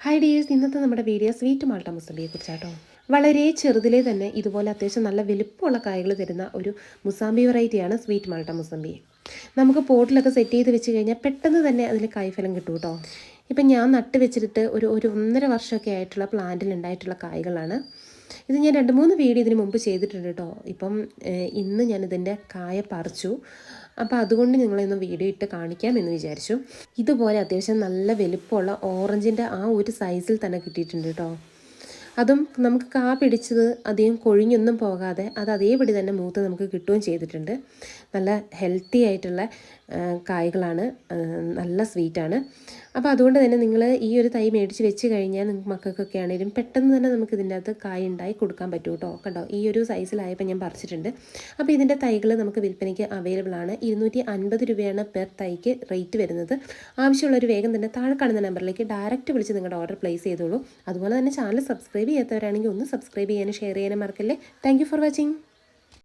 Hi dears ഇന്നത്തെ നമ്മുടെ video sweet malta മുസമ്പിയെ കുറിച്ചാട്ടോ. വളരെ ചെറുതിലെ തന്നെ ഇതുപോലെ അത്യാവശ്യം നല്ല വലുപ്പമുള്ള കായകൾ തരുന്ന ഒരു മുസാമ്പി വെറൈറ്റിയാണ് സ്വീറ്റ് മാൾട്ട മുസമ്പി നമുക്ക് പോട്ടിലൊക്കെ സെറ്റ് ചെയ്ത് വെച്ച് കഴിഞ്ഞാൽ പെട്ടെന്ന് തന്നെ അതിൽ കായ്ഫലം കിട്ടും കേട്ടോ ഇപ്പം ഞാൻ നട്ട് വെച്ചിട്ട് ഒരു ഒരു ഒന്നര വർഷമൊക്കെ ആയിട്ടുള്ള പ്ലാന്റിൽ ഉണ്ടായിട്ടുള്ള കായകളാണ്. ഇത് ഞാൻ രണ്ട് മൂന്ന് വീഡിയോ ഇതിന് മുമ്പ് ചെയ്തിട്ടുണ്ട് കേട്ടോ. ഇപ്പം ഇന്ന് ഞാനിതിന്റെ കായ പറിച്ചു. അപ്പോൾ അതുകൊണ്ട് നിങ്ങളൊന്ന് വീഡിയോ ഇട്ട് കാണിക്കാം എന്ന് വിചാരിച്ചു. ഇതുപോലെ അത്യാവശ്യം നല്ല വലുപ്പമുള്ള ഓറഞ്ചിന്റെ ആ ഒരു സൈസിൽ തന്നെ കിട്ടിയിട്ടുണ്ട് കേട്ടോ അതും നമുക്ക് കാ പിടിച്ചത് അധികം കൊഴിഞ്ഞൊന്നും പോകാതെ അത് അതേപടി തന്നെ മൂത്ത് നമുക്ക് കിട്ടുകയും ചെയ്തിട്ടുണ്ട്. നല്ല ഹെൽത്തി ആയിട്ടുള്ള കായകളാണ് നല്ല സ്വീറ്റാണ് അപ്പോൾ അതുകൊണ്ട് തന്നെ നിങ്ങൾ ഈ ഒരു തൈ മേടിച്ച് വെച്ച് കഴിഞ്ഞാൽ നിങ്ങൾക്ക് മക്കൾക്കൊക്കെ ആണെങ്കിലും പെട്ടെന്ന് തന്നെ നമുക്ക് ഇതിന്റെ അകത്ത് കായ ഉണ്ടായി കൊടുക്കാൻ പറ്റും കേട്ടോ. കണ്ടോ? ഈ ഒരു സൈസിലായപ്പോൾ ഞാൻ പറിച്ചിട്ടുണ്ട്. അപ്പോൾ ഇതിന്റെ തൈകൾ നമുക്ക് വിൽപ്പനയ്ക്ക് അവൈലബിൾ ആണ്. ഇരുന്നൂറ്റി അൻപത് രൂപയാണ് പെർ തൈക്ക് റേറ്റ് വരുന്നത്. ആവശ്യമുള്ളൊരു വേഗം തന്നെ താഴെ കാണുന്ന നമ്പറിലേക്ക് ഡയറക്റ്റ് വിളിച്ച് നിങ്ങളുടെ ഓർഡർ പ്ലേസ് ചെയ്തോളൂ. അതുപോലെ തന്നെ ചാനൽ സബ്സ്ക്രൈബ് ചെയ്യാത്തവരാണെങ്കിൽ ഒന്ന് സബ്സ്ക്രൈബ് ചെയ്യാനും ഷെയർ ചെയ്യാനും മറക്കല്ലേ. Thank for watching